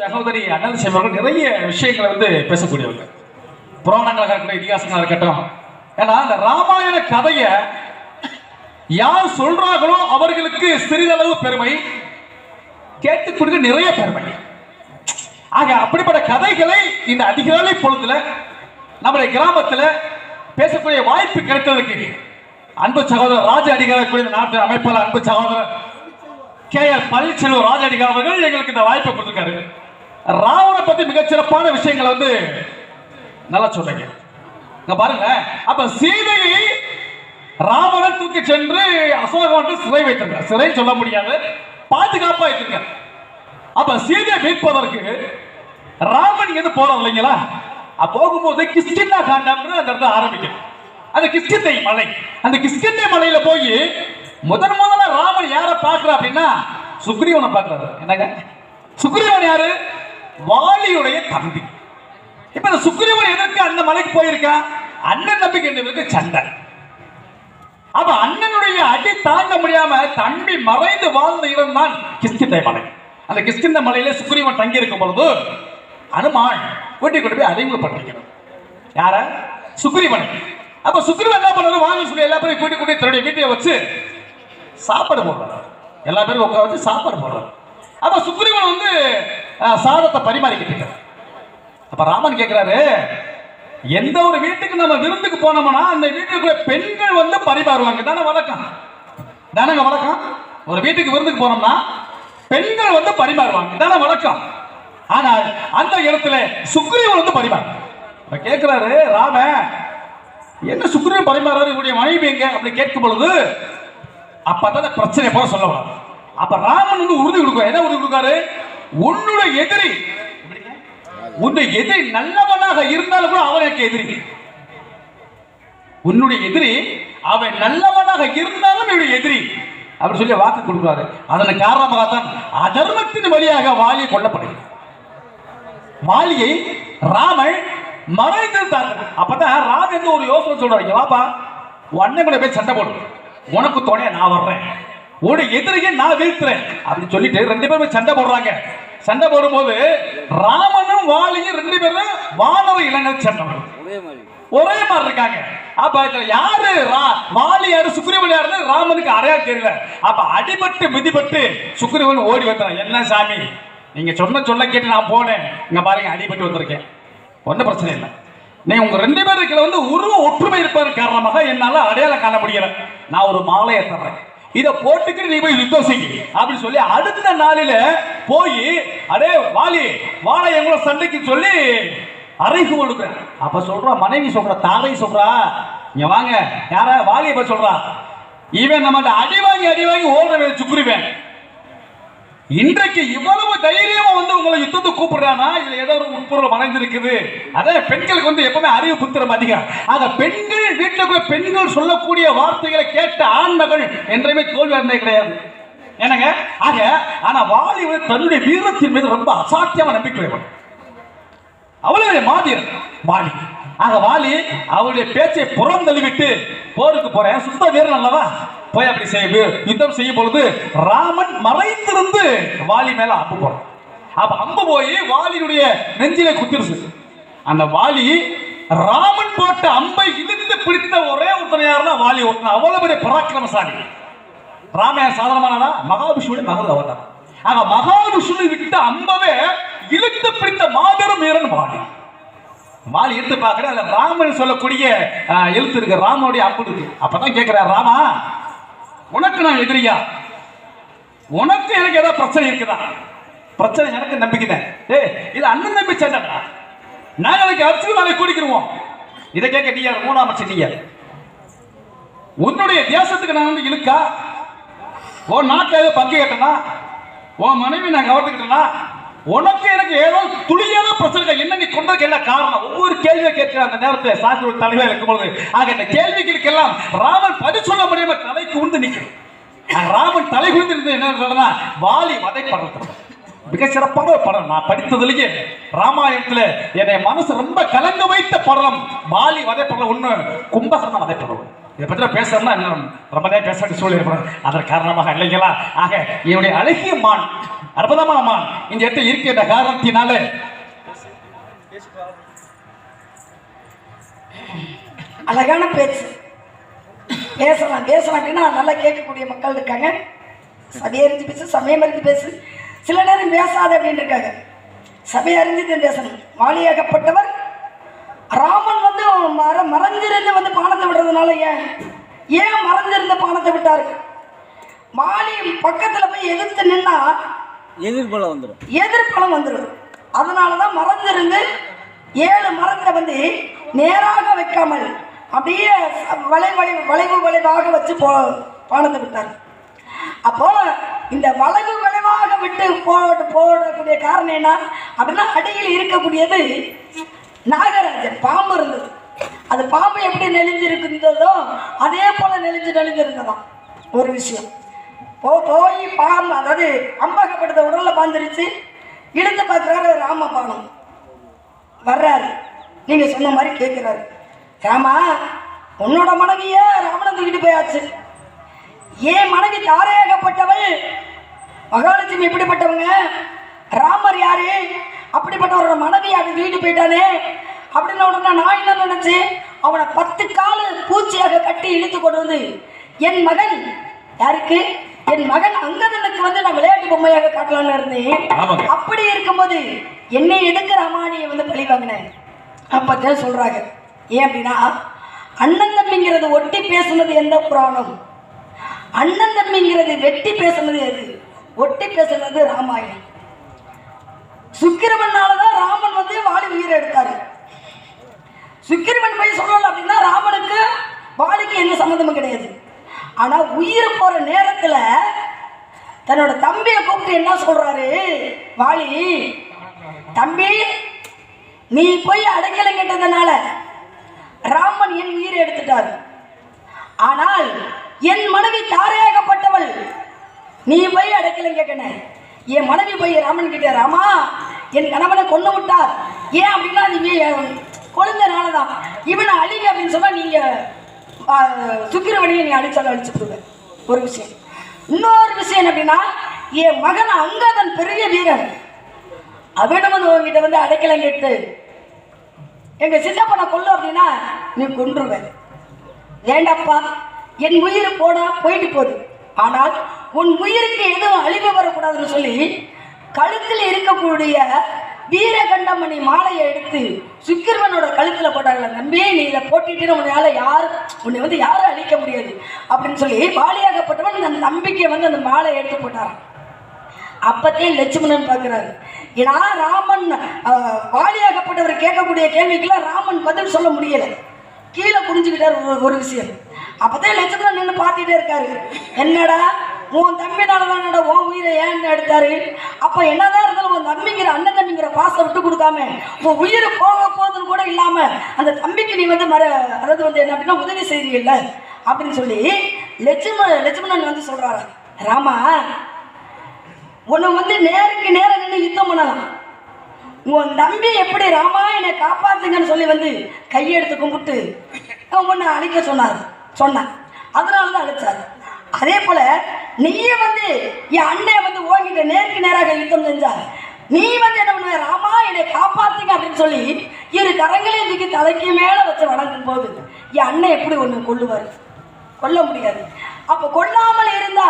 சகோதரி அண்ணன் அவர்கள் நிறைய விஷயங்களை வந்து பேசக்கூடியவங்க புராணங்களாக இருக்கட்டும் இதிகாசங்களாக இருக்கட்டும் ஏன்னா அந்த ராமாயண கதையை யார் சொல்றாங்களோ அவர்களுக்கு சிறிதளவு பெருமை கேட்டுக்கொடுக்க நிறைய பெருமை. ஆக அப்படிப்பட்ட கதைகளை இந்த அதிகாலை பொழுதுல நம்முடைய கிராமத்தில் பேசக்கூடிய வாய்ப்பு கிடைத்ததற்கு அன்பு சகோதரர் ராஜ அடிகாரர் கூடிய நாட்டு அமைப்பாளர் அன்பு சகோதரர் கே எல் பழனிச்செல்வம் ராஜ அடிகார் அவர்கள் எங்களுக்கு இந்த வாய்ப்பை கொடுத்துருக்காரு. ராவனை பத்தி மிகச்சிறப்பான விஷயங்களை வந்து நல்லா சொல்றீங்க. இங்க பாருங்க. அப்ப சீதையை ராவணன் தூக்கி சென்று அசோகவன் சிறை வைத்திருக்கார் சிறை சொல்ல முடியாது. பாதுகாப்பா வைத்திருக்கார் அப்ப சீதையை மீட்பதற்கு ராமன் எது போறோம் இல்லைங்களா? போகும்போது கிஷ்கிந்தா காண்டம்னு அந்த இடத்துல ஆரம்பிக்கும். அந்த கிஷ்கிந்தை மலை. அந்த கிஷ்கிந்தை மலையில போய் முதன் முதல்ல ராமன் யாரை பாக்குறா அப்படின்னா சுக்ரீவனை பாக்குறாரு என்னங்க? சுக்ரீவன் யாரு? வாலியுடைய தம்பி. இப்ப இந்த சுக்ரீவன் எதற்கு அந்த மலைக்கு போயிருக்கா? அண்ணன் நம்பிக்கை என்று சண்டை. அப்ப அண்ணனுடைய அடி தாங்க முடியாம தம்பி மறைந்து வாழ்ந்த இடம் தான் கிஷ்கிந்தை மலை. அந்த கிஷ்கிந்த மலையில சுக்ரீவன் தங்கி இருக்கும் பொழுது அனுமான் கூட்டிக் கொண்டு போய் அறிமுகப்படுத்திக்கிறார் யார? சுக்ரீவனை. அப்ப சுக்ரீவன் என்ன பண்ணாரு வாங்க சொல்லி எல்லா பேரும் கூட்டி கூட்டி தன்னுடைய வீட்டை வச்சு சாப்பாடு போடுறாரு. எல்லா பேரும் உட்கார வச்சு சாப்பாடு போடுறாரு. அப்ப சுக்ரீவன் வந்து சாதத்தை பரிமாறிக்கிட்டு இருக்காரு அப்ப ராமன் கேட்கிறாரு எந்த ஒரு வீட்டுக்கு நம்ம விருந்துக்கு போனோம்னா அந்த வீட்டுக்குள்ள பெண்கள் வந்து பரிமாறுவாங்க. தானே வழக்கம்? தானங்க வழக்கம்? ஒரு வீட்டுக்கு விருந்துக்கு போனோம்னா பெண்கள் வந்து பரிமாறுவாங்க. தானே வழக்கம்? ஆனால் அந்த இடத்துல சுக்ரீவன் வந்து பரிமாறு கேட்கிறாரு ராம என்ன சுக்ரீவன் பரிமாறாரு இவருடைய மனைவி எங்க? அப்படி கேட்கும் பொழுது அப்பதான் பிரச்சனை போல சொல்ல வராது அப்ப ராமன் வந்து உறுதி கொடுக்க என்ன உறுதி கொடுக்காரு உன்னுடைய எதிரி. உன்னுடைய எதிரி நல்லவனாக இருந்தாலும் கூட அவன் எனக்கு எதிரி. உன்னுடைய எதிரி அவன் நல்லவனாக இருந்தாலும் என்னுடைய எதிரி. அப்படின்னு சொல்லி வாக்கு கொடுக்குறாரு. அதன் காரணமாகத்தான் அதர்மத்தின் வழியாக வாலி கொல்லப்படுகிறது. வாலியை ராமன் மறைந்திருந்தார் அப்பதான் ராம் எந்த ஒரு யோசனை சொல்றாங்க வாப்பா உன்னை கூட போய் சண்டை போடு. உனக்கு துணையா நான் வர்றேன். உன்னுடைய எதிரியை நான் வீழ்த்துறேன். அப்படின்னு சொல்லிட்டு ரெண்டு பேரும் சண்டை போடுறாங்க. சண்டை போடும்போது ராமனும் வாலியும் ரெண்டு பேரும் வானவ இளைஞர் சண்டை ஒரே மாதிரி. இருக்காங்க. அப்ப இதுல யாரு வாலி யாரு? சுக்ரீவன் யாருன்னு ராமனுக்கு அடையாளம் தெரியல. அப்ப அடிபட்டு மிதிபட்டு சுக்ரீவன் ஓடி வந்தான் என்ன சாமி? நீங்க சொன்ன சொல்ல கேட்டு நான் போனேன். இங்க பாருங்க அடிபட்டு வந்திருக்கேன். ஒன்றும் பிரச்சனை இல்லை. நீ உங்க ரெண்டு பேருக்குள்ள வந்து உருவ ஒற்றுமை இருப்பதன் காரணமாக என்னால அடையாளம் காண முடியல. நான் ஒரு மாலையை தர்றேன். இதை போட்டுக்கிட்டு நீ போய் யுத்தம் செய் அப்படின்னு சொல்லி அடுத்த நாளில போய் அடே வாலி வாழை எங்களோட சண்டைக்கு சொல்லி அறைக்கு கொடுக்குறேன் அப்ப சொல்றா மனைவி சொல்றா தாரை சொல்றா. இங்க வாங்க. யார? வாலிய போய் சொல்றா. இவன் நம்ம அடி வாங்கி அடி வாங்கி ஓடுறவன் சுக்குருவேன். இன்றைக்கு இவ்வளவு தைரியமா வந்து உங்களை யுத்தத்துக்கு கூப்பிடுறானா? இதுல ஏதோ ஒரு உட்பொருள் மறைஞ்சிருக்குது. அதே பெண்களுக்கு வந்து எப்பவுமே அறிவு புத்திரம் அதிகம். ஆக பெண்கள் வீட்டுக்குள்ள பெண்கள் சொல்லக்கூடிய வார்த்தைகளை கேட்ட ஆண்மகள் என்றையுமே தோல்வி அடைந்தே கிடையாது. என்னங்க? ஆக ஆனா வாலி தன்னுடைய வீரத்தின் மீது ரொம்ப அசாத்தியமா நம்பிக்கையவன் அவ்வளவு மாதிரி வாலி. ஆக வாலி அவருடைய பேச்சை புறம் தள்ளிவிட்டு போருக்கு போறேன். சுத்த வீரன் அல்லவா? போய் அப்படி செய்ய யுத்தம் செய்யும் பொழுது ராமன் மறைந்திருந்து வாலி மேல அம்பு போறான் அப்ப அம்பு போய் வாலியுடைய நெஞ்சிலே குத்திருச்சு. அந்த வாலி ராமன் போட்ட அம்பை இழுத்து பிடித்த ஒரே ஒருத்தனை யாருன்னா வாலி ஒருத்தன். அவ்வளவு பெரிய பராக்கிரமசாலி. ராமாயண சாதாரணமானதா மகாவிஷ்ணுடைய மகள் அவதாரம் ஆக மகாவிஷ்ணு விட்ட அம்பவே இழுத்து பிடித்த மாபெரும் வீரன் வாலி. வாலி எடுத்து பார்க்கிறேன் அதில் ராமன் சொல்லக்கூடிய எழுத்து இருக்கு. ராமனுடைய அம்பு இருக்கு. அப்பதான் கேட்கிறார் ராமா உனக்கு நான் எதிரியா? உனக்கு எனக்கு ஏதாவது பிரச்சனை இருக்குதா? பிரச்சனை எனக்கு நம்பிக்கைதான். ஏ ஏய் இது அண்ணன் நம்பி சண்டைடா நாங்க எனக்கு அடிச்சு நாளை கூடிக்கிருவோம். இதை கேட்க நீ மூணாம் அமைச்சர் நீ உன்னுடைய தேசத்துக்கு நான் வந்து இழுக்கா? உன் நாட்டில் ஏதோ பங்கு கேட்டனா? உன் மனைவி நான் கவர்ந்துக்கிட்டனா உனக்கு எனக்கு ஏதோ துளியான பிரச்சனை என்ன நீ கொண்டதுக்கு என்ன காரணம்? ஒவ்வொரு கேள்வியை கேட்கிற அந்த நேரத்தில் சாத்தி ஒரு தலைவர் இருக்கும்பொழுது ஆக இந்த கேள்விகளுக்கெல்லாம் ராமன் பதில் சொல்ல முடியாம தலைக்கு உண்டு நிற்கும் ராமன் தலை குனிந்து இருந்தது என்ன சொல்றதுன்னா வாலி வதைப்படுறது மிக சிறப்பான ஒரு படம். நான் படித்ததுலயே ராமாயணத்துல என்னை மனசு ரொம்ப கலங்க வைத்த படம். வாலி வதைப்படம் ஒண்ணு வதை படம் இதை பற்றி நான் பேசுறேன்னா இன்னும் ரொம்ப நேரம் பேச வேண்டிய அதன் காரணமாக இல்லைங்களா? ஆக என்னுடைய அழகிய மான் அற்புதமான மான் இந்த இடத்தில் இருக்கின்ற காரணத்தினால. அழகான பேச்சு. பேசலாம் பேசலாம். அப்படின்னா நல்லா கேட்கக்கூடிய மக்கள் இருக்காங்க. சபையை அறிஞ்சு பேசு சமயம் அறிஞ்சு பேசு. சில நேரம் பேசாத அப்படின்னு இருக்காங்க. சபை அறிஞ்சு தான் பேசணும். வாலியாகப்பட்டவர் ராமன் வந்து மர மறைஞ்சிருந்து வந்து பானத்தை விடுறதுனால ஏன்? ஏன் மறைஞ்சிருந்த பானத்தை விட்டாரு? மாலி பக்கத்தில் போய் எதிர்த்து நின்னா எதிர்பலம் வந்துடும் எதிர்பலம் வந்துடும் அதனால தான் மறந்திருந்து ஏழு மரத்தை வந்து நேராக வைக்காமல் அப்படியே வளை வளை வளைவு வளைவாக வச்சு போ பானத்தை விட்டார் அப்போ இந்த வளைவு வளைவாக விட்டு போட்டு போடக்கூடிய காரணம் என்ன? அப்படின்னா அடியில் இருக்கக்கூடியது நாகராஜன் பாம்பு இருந்தது. அது பாம்பு எப்படி நெளிஞ்சிருக்கின்றதோ அதே போல நெளிஞ்சு நெளிஞ்சிருந்ததான் ஒரு விஷயம். போ போய் பாம் அதாவது அம்பாக்கப்படுத்த உடலில் பாந்துருச்சு இழுத்து பார்க்குறாரு ராமபானம் வர்றாரு. நீங்கள் சொன்ன மாதிரி கேட்குறாரு. ராமா உன்னோட மனைவியே ராவணன் தூக்கிட்டு போயாச்சு. ஏன் மனைவி தாரையாகப்பட்டவள் மகாலட்சுமி எப்படிப்பட்டவங்க ராமர் யாரு? அப்படிப்பட்டவரோட மனைவி அவன் தூக்கிட்டு போயிட்டானே. அப்படின்னு உடனே நான் என்ன நினச்சி அவனை பத்து காலு பூச்சியாக கட்டி இழுத்து கொண்டு வந்து என் மகன் யாருக்கு? என் மகன் அங்கதனுக்கு வந்து நான் விளையாட்டு பொம்மையாக காட்டலாம்னு இருந்தேன். அப்படி இருக்கும்போது என்னை எதுக்கு ரமானியை வந்து பழி வாங்கினேன்? அப்பதான் சொல்றாங்க. ஏன் அப்படின்னா அண்ணன் தம்பிங்கிறது ஒட்டி பேசுனது எந்த புராணம்? அண்ணன் தம்பிங்கிறது வெட்டி பேசுனது எது? ஒட்டி பேசுனது ராமாயணம். சுக்கிரவனால தான் ராமன் வந்து வாலி உயிரை எடுத்தாரு. சுக்கிரவன் போய் சொல்லல அப்படின்னா ராமனுக்கு வாலிக்கு எந்த சம்மந்தமும் கிடையாது. ஆனால் உயிர் போகிற நேரத்தில் தன்னோட தம்பியை கூப்பிட்டு என்ன சொல்கிறாரு வாலி தம்பி நீ போய் அடைக்கலம் கேட்டதுனால ராமன் என் உயிரை எடுத்துட்டார். ஆனால் என் மனைவி தாரையாகப்பட்டவள். நீ போய் அடைக்கலம் கேட்கணும் என் மனைவி போய் ராமன் கிட்ட ராமா என் கணவனை கொண்டு விட்டார். ஏன் அப்படின்னா நீ கொழுந்தனால தான் இவனை அழிங்க அப்படின்னு சொன்னால் நீங்கள் சுக்கிரவணியை நீ அழிச்சாலும் அடிச்சுடுவேன் ஒரு விஷயம். இன்னொரு விஷயம் அப்படின்னா என் மகன் அங்கதன் பெரிய வீரன். அவனும் வந்து உங்ககிட்ட வந்து அடைக்கலம் கேட்டு எங்க சித்தப்பனை கொல்லு அப்படின்னா நீ கொன்றுவேன் வேண்டாப்பா என் உயிர் போடா போயிட்டு போகுது. ஆனால் உன் உயிருக்கு எதுவும் அழிவு வரக்கூடாதுன்னு சொல்லி கழுத்தில் இருக்கக்கூடிய வீரகண்டமணி மாலையை எடுத்து சுக்கிரவனோட கழுத்துல போட்டாங்களா நம்பி நீ இதை போட்டுட்டு உன்னால யாரும் உன்னை வந்து யாரும் அழிக்க முடியாது. அப்படின்னு சொல்லி வாலியாகப்பட்டவன் அந்த நம்பிக்கை வந்து அந்த மாலை எடுத்து போட்டாரு அப்பத்தையும் லட்சுமணன் பார்க்குறாரு. ஏன்னா ராமன் வாலியாகப்பட்டவர் கேட்கக்கூடிய கேள்விக்கெல்லாம் ராமன் பதில் சொல்ல முடியல. கீழே குடிஞ்சுக்கிட்டார் ஒரு விஷயம். அப்பதான் லட்சுமணன் நின்று பார்த்துட்டே இருக்காரு. என்னடா உன் தம்பினால தானடா உன் உயிரை ஏன் எடுத்தாரு? அப்ப என்னதான் இருந்தாலும் உன் தம்பிங்கிற அண்ணன் கொடுக்காம உன் உயிர் போக போதுன்னு கூட இல்லாம அந்த தம்பிக்கு நீ வந்து மற அதாவது வந்து என்ன அப்படின்னா உதவி செய்றீல்ல அப்படின்னு சொல்லி லட்சுமண லட்சுமணன் வந்து சொல்றாரு. ராமா உன்னை வந்து நேருக்கு நேரம் நின்று யுத்தம் பண்ணலாம். உன் தம்பி எப்படி ராமா என்னை காப்பாத்துங்கன்னு சொல்லி வந்து கையெடுத்து கும்பிட்டு உன்னை அழிக்க சொன்னார். சொன்னான். அதனால தான் அழிச்சார். அதே போல நீயே வந்து என் அண்ணையை வந்து ஓங்கிட்ட நேருக்கு நேராக யுத்தம் செஞ்சா நீ வந்து என்ன பண்ணுவ? ராமா என்னை காப்பாத்துங்க அப்படின்னு சொல்லி இரு கரங்களையும் தூக்கி தலைக்கு மேல வச்சு வணங்கும் போது என் அண்ணன் எப்படி ஒன்று கொள்ளுவார் கொல்ல முடியாது. அப்ப கொல்லாமல் இருந்தா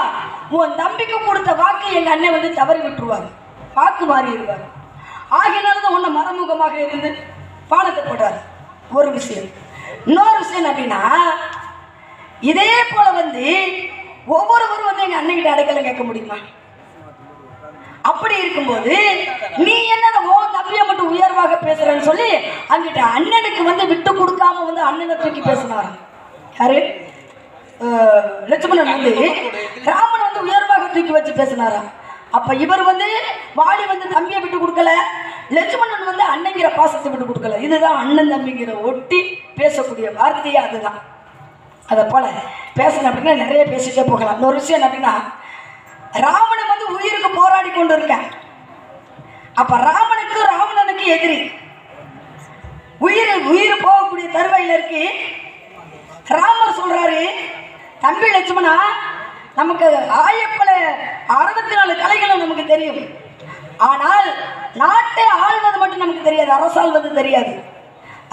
உன் தம்பிக்கு கொடுத்த வாக்கு எங்க அண்ணன் வந்து தவறி விட்டுருவார். வாக்கு மாறி இருவார் ஆகினால தான் உன்னை மறைமுகமாக இருந்து பானத்தை போடுறார் ஒரு விஷயம். இன்னொரு விஷயம் அப்படின்னா இதே போல வந்து ஒவ்வொருவரும் வந்து எங்க அண்ணன் கிட்ட அடைக்கலம் கேட்க முடியுமா? அப்படி இருக்கும்போது நீ என்ன ஓ தம்பியை மட்டும் உயர்வாக பேசுறேன்னு சொல்லி அங்கிட்ட அண்ணனுக்கு வந்து விட்டு கொடுக்காம வந்து அண்ணனை தூக்கி பேசினார். யாரு? லட்சுமணன் வந்து ராமன் வந்து உயர்வாக தூக்கி வச்சு பேசினாராம் அப்ப இவர் வந்து வாலி வந்து தம்பியை விட்டு கொடுக்கல லட்சுமணன் வந்து அண்ணங்கிற பாசத்தை விட்டு கொடுக்கல. இதுதான் அண்ணன் தம்பிங்கிற ஒட்டி பேசக்கூடிய வார்த்தையே அதுதான். அதை போல பேசணும் அப்படின்னா நிறைய பேசிட்டே போகலாம். இன்னொரு விஷயம் என்ன அப்படின்னா ராவணன் வந்து உயிருக்கு போராடி கொண்டு இருக்கான் அப்ப ராமனுக்கு ராவணனுக்கு எதிரி. உயிர் உயிர் போகக்கூடிய தருவையில் இருக்கு. ராமர் சொல்றாரு தம்பி லட்சுமணா நமக்கு ஆயப்பல அறுபத்தி நாலு கலைகளும் நமக்கு தெரியும். ஆனால் நாட்டை ஆள்வது மட்டும் நமக்கு தெரியாது அரசாள்வது தெரியாது.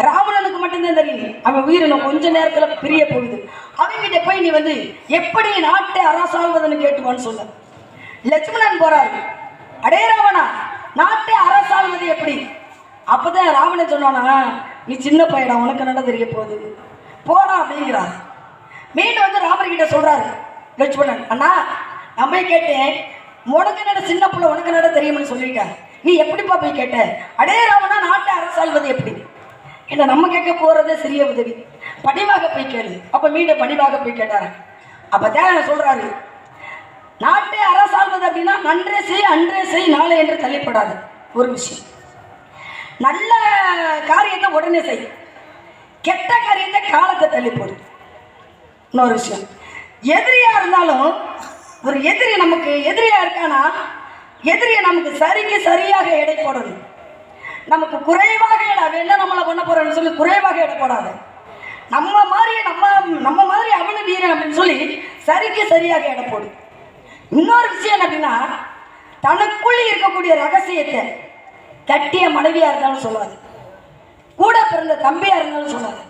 ராவணனுக்கு மட்டும்தான் தெரியும். அவன் உயிரினம் கொஞ்ச நேரத்தில் பிரிய போகுது. அவங்கிட்ட போய் நீ வந்து எப்படி நாட்டை அரசாள்வதுன்னு கேட்டுவான்னு சொல்ல. லட்சுமணன் போறாரு. அடே ராவணா நாட்டை அரசாள்வது எப்படி? அப்பதான் ராவணன் சொன்னானா நீ சின்ன பையனா உனக்கு நட தெரிய போகுது? போடா அப்படிங்கிறார். மீண்டும் வந்து ராமர்கிட்ட சொல்றாரு லட்சுமணன் அண்ணா நம்ம கேட்டேன். உனக்கு நட சின்ன பிள்ளை உனக்கு நட தெரியும்னு சொல்லிட்டேன் நீ எப்படிப்பா போய் கேட்ட? அடே ராவணா நாட்டை அரசாள்வது எப்படி? என்ன நம்ம கேட்க போறதே சிறிய உதவி. பணிவாக போய் கேளு. அப்ப மீண்டும் பணிவாக போய் கேட்டாரு. அப்பதான் சொல்றாரு நாட்டை அரசாள்வது அப்படின்னா நன்றே செய் அன்றே செய் நாளை என்று தள்ளிப்படாது. ஒரு விஷயம். நல்ல காரியத்தை உடனே செய். கெட்ட காரியத்தை காலத்தை தள்ளி போடு. இன்னொரு விஷயம். எதிரியா இருந்தாலும் ஒரு எதிரி நமக்கு எதிரியா இருக்கானா எதிரியை நமக்கு சரிக்கு சரியாக எடை போடணும். நமக்கு குறைவாக எடை என்ன நம்மளை பண்ண போறான்னு சொல்லி குறைவாக எடை போடாது. நம்ம மாதிரி நம்ம நம்ம மாதிரி அவனு வீரன் அப்படின்னு சொல்லி சரிக்கு சரியாக எடை போடும் இன்னொரு விஷயம் என்ன அப்படின்னா தனக்குள் இருக்கக்கூடிய ரகசியத்தை கட்டிய மனைவியாக இருந்தாலும் சொல்லாது. கூட பிறந்த தம்பியாக இருந்தாலும் சொல்லாது.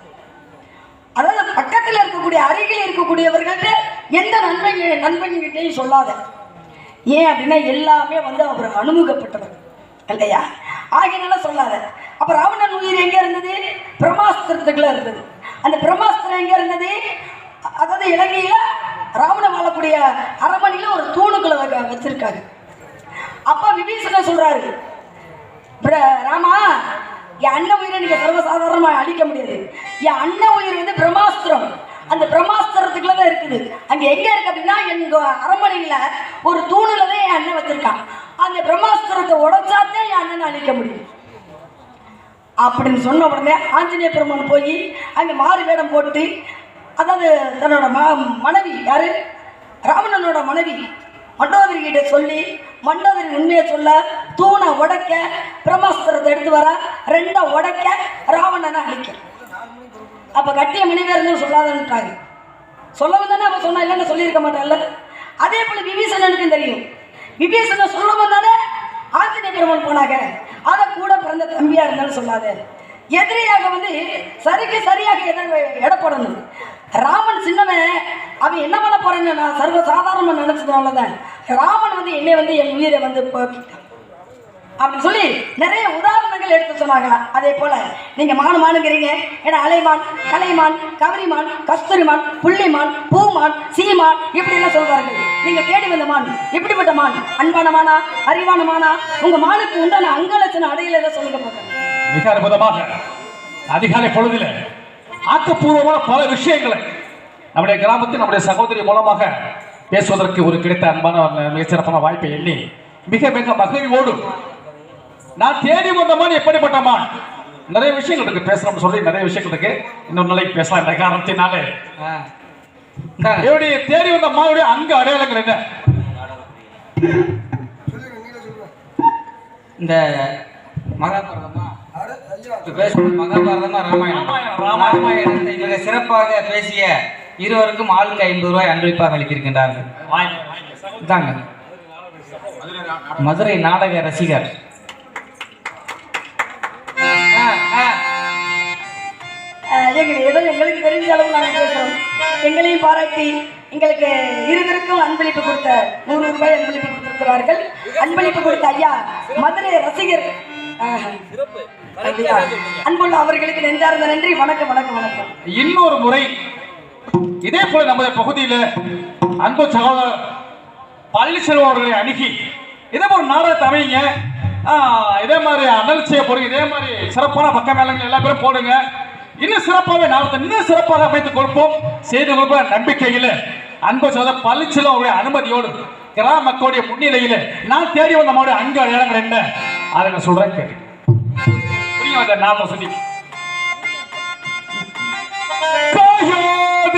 அதாவது பக்கத்தில் இருக்கக்கூடிய அருகில் இருக்கக்கூடியவர்கள்ட்ட எந்த நண்பன் நண்பன்கிட்டையும் சொல்லாத. ஏன் அப்படின்னா எல்லாமே வந்து அவர் அனுமுகப்பட்டவர் இல்லையா? ஆகையினால சொல்லாத. அப்புறம் ராவணன் உயிர் எங்கே இருந்தது? பிரம்மாஸ்திரத்துக்குள்ள இருந்தது. அந்த பிரம்மாஸ்திரம் எங்கே இருந்தது? அதாவது இலங்கையில் ராவணன் வாழக்கூடிய அரண்மனையில ஒரு தூணுக்குள்ள வச்சிருக்காங்க அப்போ விபீஷணன் சொல்கிறாரு ராமா என் அண்ணன் உயிரை நீங்கள் சர்வசாதாரணமாக அழிக்க முடியாது. என் அண்ணன் உயிர் வந்து பிரம்மாஸ்திரம். அந்த பிரம்மாஸ்திரத்துக்குள்ள தான் இருக்குது. அங்கே எங்கே இருக்கு அப்படின்னா எங்கள் அரண்மனையில் ஒரு தூணில் தான் என் அண்ணன் வச்சிருக்கான். அந்த பிரம்மாஸ்திரத்தை உடைச்சாத்தே என் அண்ணனை அழிக்க முடியும். அப்படின்னு சொன்ன உடனே ஆஞ்சநேய பெருமான் போய் அங்கே மாறு வேடம் போட்டு அதாவது தன்னோட ம மனைவி யாரு? ராவணனோட மனைவி. மண்டோதரி கிட்ட சொல்லி மண்டோதரி உண்மையை சொல்ல தூணை உடைக்க பிரம்மாஸ்திரத்தை எடுத்து வர ரெண்டை உடைக்க ராவணனை அழிக்க. அப்போ கட்டிய மனைவியா இருந்து சொல்லாதன்ட்டாங்க சொல்லவும் தானே அவன் சொன்னா இல்லைன்னு சொல்லியிருக்க மாட்டான்ல. அதே போல விபீஷணனுக்கும் தெரியும். விபீஷணன் சொல்லவும் தானே? ஆஞ்சநேய பெருமான் போனாங்க. அதை கூட பிறந்த தம்பியா இருந்தாலும் சொல்லாத. எதிரியாக வந்து சரிக்கு சரியாக எதிர் எடப்படணும். ராமன் சின்னவன் அவன் என்ன பண்ண போறேன்னு நான் சர்வ சாதாரணமாக நினைச்சதுனால தான் ராமன் வந்து என்னை வந்து என் உயிரை வந்து அப்படின்னு சொல்லி நிறைய உதாரணங்கள் எடுத்து சொன்னாங்களாம் அதே போல நீங்க மானு மானுங்கிறீங்க. ஏன்னா அலைமான் கலைமான் கவரிமான் கஸ்தூரிமான் புள்ளிமான் பூமான் சீமான் இப்படி எல்லாம் சொல்வார்கள். நீங்க தேடி வந்த மான் எப்படிப்பட்ட மான்? அன்பான மானா அறிவான மானா? உங்க மானுக்கு உண்டான அங்கலட்சண அடையில எல்லாம் சொல்லுங்க போகிறேன் மிக அற்புதமாக அதிகாலை பொழுதில் ஆக்கப்பூர்வமான பல விஷயங்களை நம்முடைய கிராமத்தில் நம்முடைய சகோதரி மூலமாக பேசுவதற்கு ஒரு கிடைத்த அன்பான மிகச்சிறப்பான வாய்ப்பை எண்ணி மிக மிக மகிழ்வோடு நான் தேடி வந்த மான் எப்படிப்பட்ட மான்? நிறைய விஷயங்கள் இருக்கு. பேசணும்னு சொல்லி நிறைய விஷயங்கள் இருக்கு. இன்னொரு நாளைக்கு பேசலாம். இந்த காரணத்தினாலே. என்னுடைய தேடி வந்த மானுடைய அங்க அடையாளங்கள் என்ன? இந்த பேசுறது மகாபாரதமா ராமாயணம். ராமாயணம், ராமாயணம். ராமாயணத்தை மிக சிறப்பாக பேசிய இருவருக்கும் ஆளுக்கு ஐம்பது ரூபாய் அன்பளிப்பாக அளித்திருக்கின்றார்கள். இதாங்க மதுரை நாடக ரசிகர். எங்களுக்கு தெரிஞ்ச அளவு நாங்கள் பேசுகிறோம் எங்களையும் பாராட்டி எங்களுக்கு இருவருக்கும் அன்பளிப்பு கொடுத்த நூறு ரூபாய் அன்பளிப்பு கொடுத்திருக்கிறார்கள். அன்பளிப்பு கொடுத்த ஐயா மதுரை ரசிகர். அன்புள்ள அவர்களுக்கு நெஞ்சார்ந்த நன்றி. வணக்கம் வணக்கம் வணக்கம். இன்னொரு முறை இதே போல நமது பகுதியில் அன்பு சகோதரர் பழனிசெல்வம் அவர்களை அணுகி இதே போல நாடகத்தை அமைங்க. இதே மாதிரி அனல் செய்ய போறீங்க. இதே மாதிரி சிறப்பான பக்க மேளங்கள் எல்லா பேரும் போடுங்க. இன்னும் சிறப்பாகவே நாடகத்தை இன்னும் சிறப்பாக அமைத்துக் கொடுப்போம். செய்து கொடுப்போம் நம்பிக்கையில் அன்பு சகோதரர் பழனிசெல்வம் அவருடைய அனுமதியோடு கிராம மக்களுடைய முன்னிலையில் நான் தேடி வந்த நம்மளுடைய அங்கு அடையாளங்கள் என்ன? அதை நான் சொல்றேன் கேட்டு புரியும் அந்த நாம சொல்லி. காயாத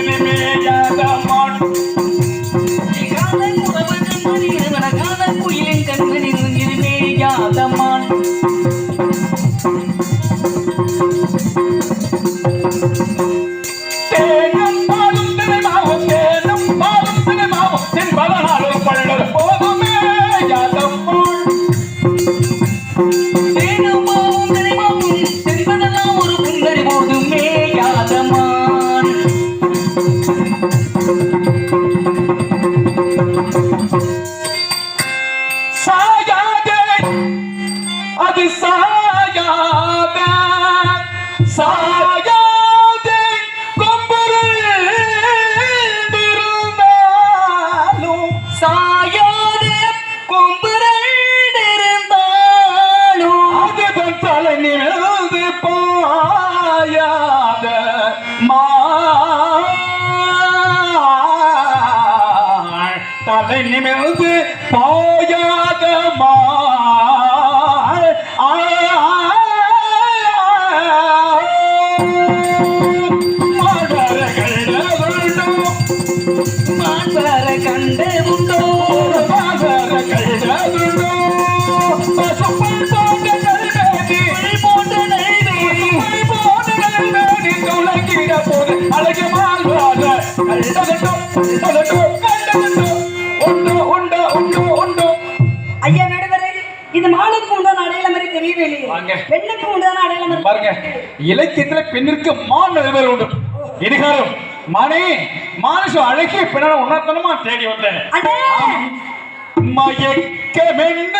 ஐயா நடுவரே இது மானுக்கு உண்டான அடையாளம் மாதிரி தெரியவில்லை. பெண்ணுக்கு உண்டான அடையாளம் பாருங்க. இலக்கியத்துல பெண்ணிற்கு மான் நடுவர் உண்டு. இடிகாரம் மானே மானுஷம் அழகிய பின்னால உணர்த்தனமா தேடி வந்தேன். மயக்கமென்ன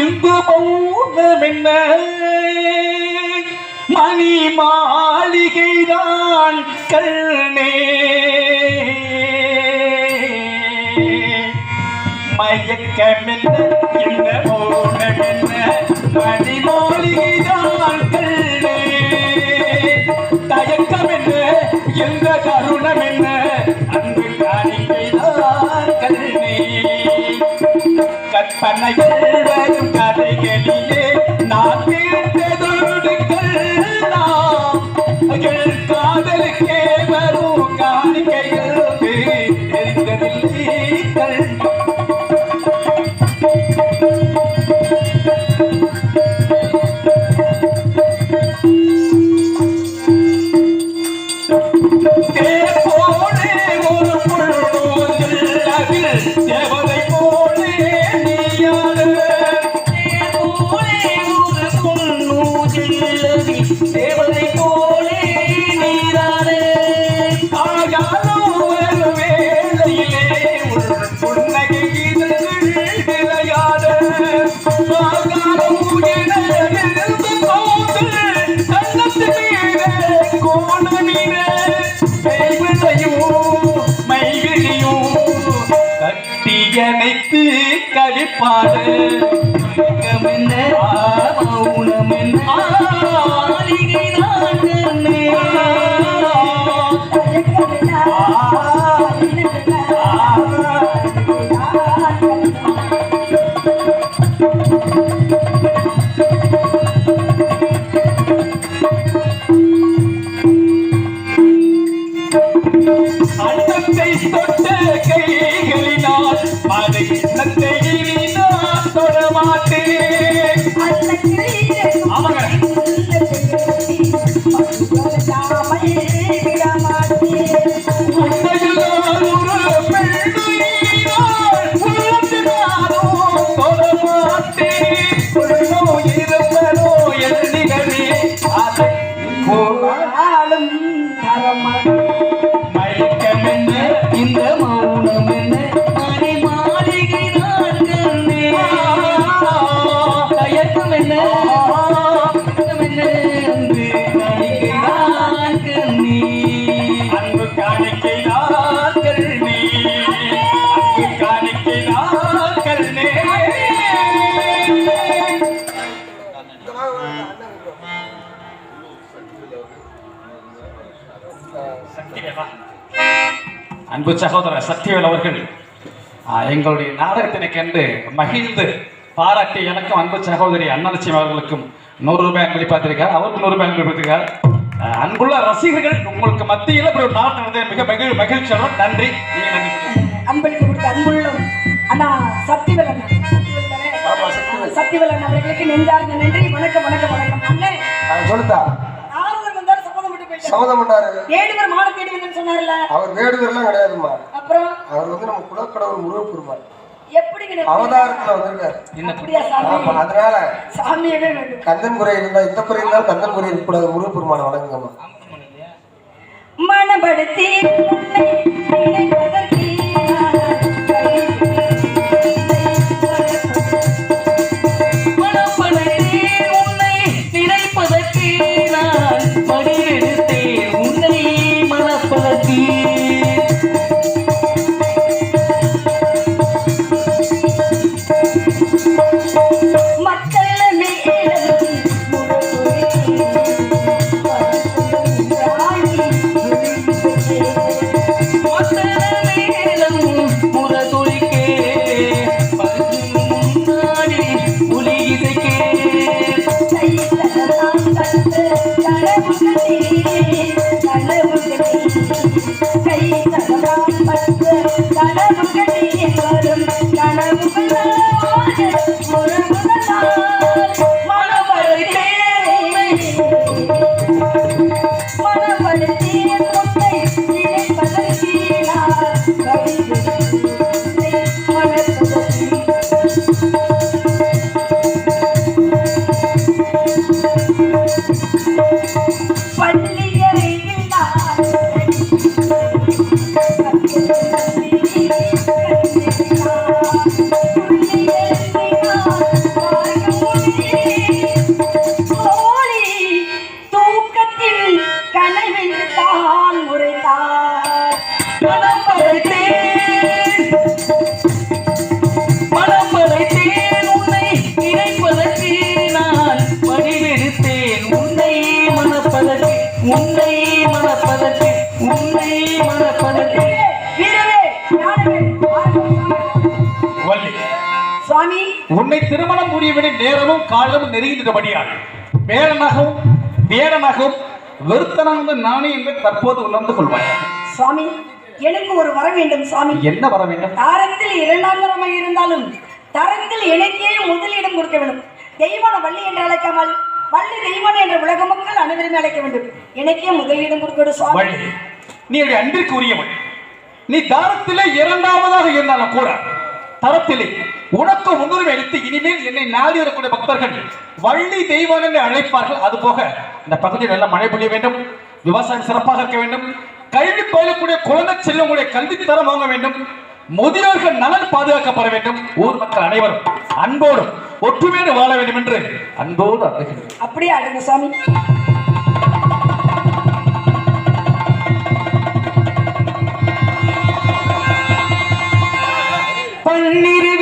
இந்து மௌனமென்ன? ராணி மாளிகைதான் கண்ணே. மயக்கமென்ன என்ன ஓணமென்ன மணி மாளிகைதான் கண்ணே. தயக்கமென்ன? எந்த கருணமென்ன? அன்பு காணிக்கைதான் கண்ணே. கற்பனைகள் Hare அன்பு சகோதரர் சக்திவேல் அவர்கள் ஆ, எங்களுடைய நாடகத்தினை கண்டு மகிழ்ந்து பாராட்டி எனக்கும் அன்பு சகோதரி அன்னலட்சுமி அவர்களுக்கும் நூறு ரூபாய் அன்பளிப்பாத்திருக்கார் அவருக்கும் நூறு ரூபாய் அன்பளிப்பாத்திருக்கார் ஆ, அன்புள்ள ரசிகர்கள் உங்களுக்கு மத்தியில் இப்படி ஒரு நாடகம் நடந்தது. மிக மகிழ் மகிழ்ச்சி அடைகிறோம். நன்றி. அன்பளிப்பு கொடுத்த அன்புள்ளம் அண்ணா சக்திவேலன்? சக்திவேலன் அவர்களுக்கு நெஞ்சார்ந்த நன்றி. வணக்கம் வணக்கம் வணக்கம். அண்ணே. சொல்லுதா? சம்மதம் பண்ணாரு ஏழுவர் மாலை தேடி வந்தேன்னு சொன்னார்ல. அவர் வேடுவர்லாம் அப்புறம்? அவர் வந்து நம்ம குலக்கடவுள் முருகப்பெருமாள் அவதாரத்துல வந்திருக்காரு. அதனால கந்தன் குறை இருந்தா இந்த குறை இருந்தாலும் கந்தன் குறை இருக்கக்கூடாது. முருகப்பெருமானை வணங்குங்கம்மா. மனப்படத்தே. நெருங்கிட்டபடியால் வேடனாகவும் வேடனாகவும் வெறுத்தனாக நானே என்று தற்போது உணர்ந்து கொள்வாய் சுவாமி எனக்கு ஒரு வர வேண்டும் சுவாமி. என்ன வர வேண்டும்? தாரத்தில் இரண்டாம் தரமாக இருந்தாலும் தரத்தில் எனக்கே முதலிடம் கொடுக்க வேண்டும். தெய்வான வள்ளி என்று அழைக்காமல் வள்ளி தெய்வான என்ற உலக மக்கள் அனைவருமே அழைக்க வேண்டும். எனக்கே முதலிடம் கொடுக்க வேண்டும் சுவாமி. நீ அன்பிற்கு உரியவள் நீ தாரத்திலே இரண்டாவதாக இருந்தாலும் கூட தரத்திலே உனக்கு முன்னுரிமை அளித்து இனிமேல் என்னை நாடி வரக்கூடிய பக்தர்கள் வள்ளி தெய்வம் என்று அழைப்பார்கள். அது போக இந்த பகுதியில் நல்ல மழை பொழிய வேண்டும். விவசாயம் சிறப்பாக இருக்க வேண்டும். கல்வி பயிலக்கூடிய குழந்தை செல்வங்களுடைய கல்வி தரம் வாங்க வேண்டும். முதியோர்கள் நலன் பாதுகாக்கப்பட வேண்டும். ஊர் மக்கள் அனைவரும் அன்போடும் ஒற்றுமையோடு வாழ வேண்டும் என்று அன்போடு அப்படியே ஆடுங்க சாமி. பன்னிரு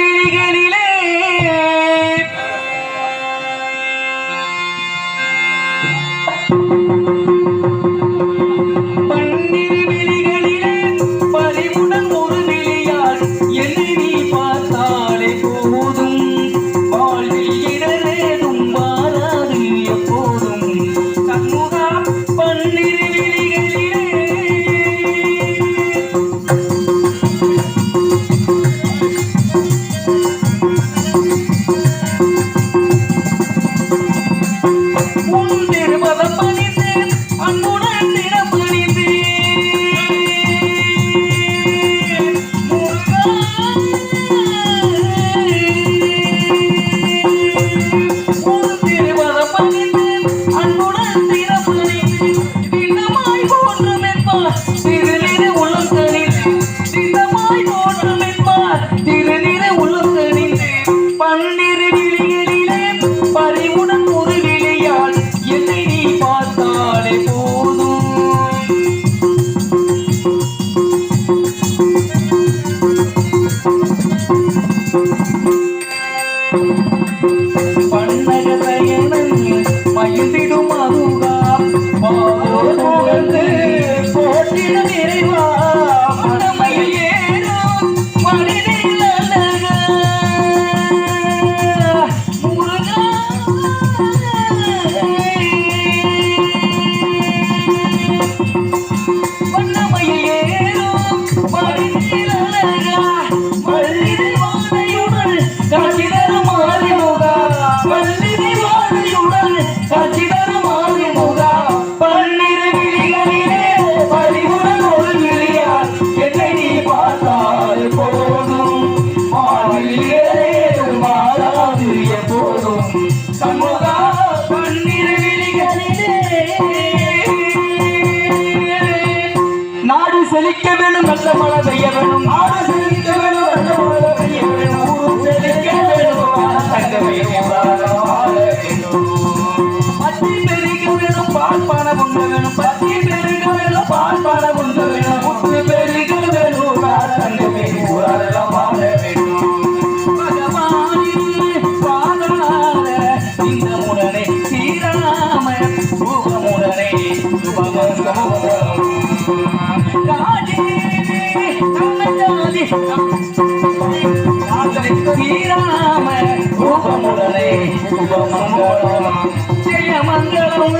சுபமங்கலம் ஜெயமங்கலம்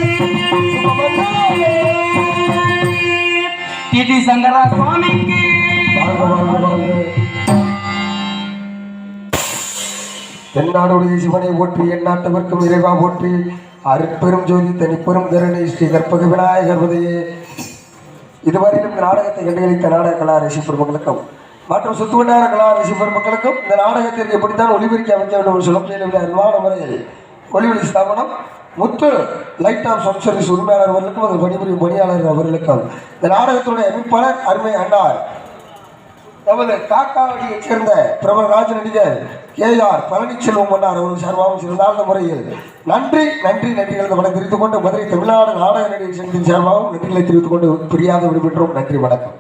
திதி சங்கரா சுவாமிக்கு தென்னாடுடைய சிவனை போற்றி எந்நாட்டவர்க்கும் இறைவா போற்றி அருட்பெரும் ஜோதி தனிப்பெரும் கருணை ஸ்ரீ கற்பக விநாயகர் உதயே இதுவரையிலும் நாடகத்தை கண்டுகளித்த நாடக கலா ரசி பெருமக்களுக்கும் மற்றும் சொத்து கலா ரசி பெருமக்களுக்கும் இந்த நாடகத்திற்கு எப்படித்தான் ஒளிபெருக்கி அமைக்க வேண்டும் என்று சொல்லக்கூடிய அன்பான முறையில் ஒளிவெளி ஸ்தாபனம். Muthu light of sub service உரிமையாளர் அவர்களுக்கும் அது பணிபுரியும் பணியாளர் அவர்களுக்கும். இந்த நாடகத்துடைய அமைப்பாளர் அருமை அண்டார். நமது காக்காவடியைச் சேர்ந்த பிரபல ராஜ நடிகர் கே ஆர் பழனிச்செல்வம் மன்னார் அவர்கள் சார்பாகவும் சிறந்தாழ்ந்த முறையில் நன்றி நன்றி நன்றிகள் வணக்கம் தெரிவித்துக் கொண்டு மதுரை தமிழ்நாடு நாடக நடிகர் சங்கத்தின் சார்பாகவும் நன்றிகளை தெரிவித்துக் கொண்டு பிரியாத விடுபெற்றோம். நன்றி வணக்கம்.